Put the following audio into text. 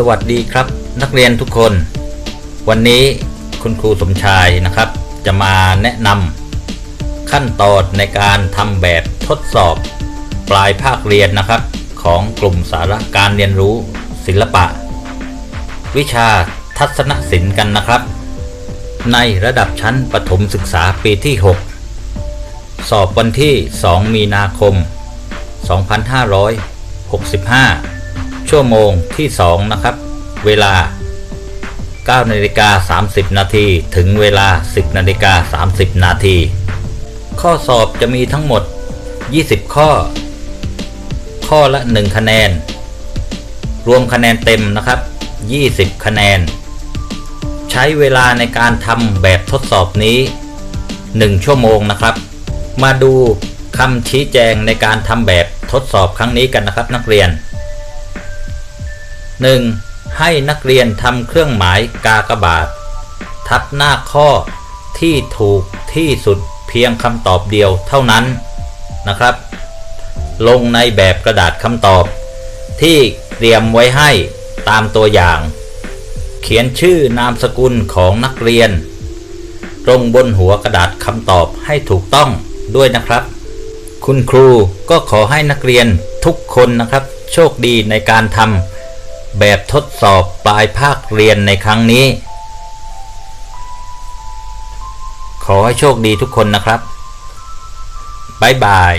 สวัสดีครับนักเรียนทุกคน วันนี้คุณครูสมชายนะครับ จะมาแนะนำขั้นตอนในการทำแบบทดสอบปลายภาคเรียนนะครับ ของกลุ่มสาระการเรียนรู้ศิลปะ วิชาทัศนศิลป์กันนะครับ ในระดับชั้นประถมศึกษาปีที่ 6 สอบวันที่ 2 มีนาคม 2565 ชั่วโมงที่ 2 นะครับ เวลา9นาฬิกา30 นาทีถึงเวลา 10นาฬิกา30 นาที ข้อสอบจะมีทั้งหมด 20 ข้อ ข้อละ 1 คะแนน รวมคะแนนเต็มนะครับ 20 คะแนน ใช้เวลาในการทำแบบทดสอบนี้ 1 ชั่วโมงนะครับ มาดูคำชี้แจงในการทำแบบทดสอบครั้งนี้กันนะครับนักเรียน 1. ให้นักเรียนทำเครื่องหมายกากบาท ทับหน้าข้อที่ถูกที่สุดเพียงคำตอบเดียวเท่านั้นนะครับ ลงในแบบกระดาษคำตอบ ที่เตรียมไว้ให้ตามตัวอย่าง เขียนชื่อนามสกุลของนักเรียนตรงบนหัวกระดาษคำตอบให้ถูกต้องด้วยนะครับ คุณครูก็ขอให้นักเรียนทุกคนนะครับ โชคดีในการทำ แบบทดสอบปลายภาคเรียนในครั้งนี้ ขอให้โชคดีทุกคนนะครับ บ๊ายบาย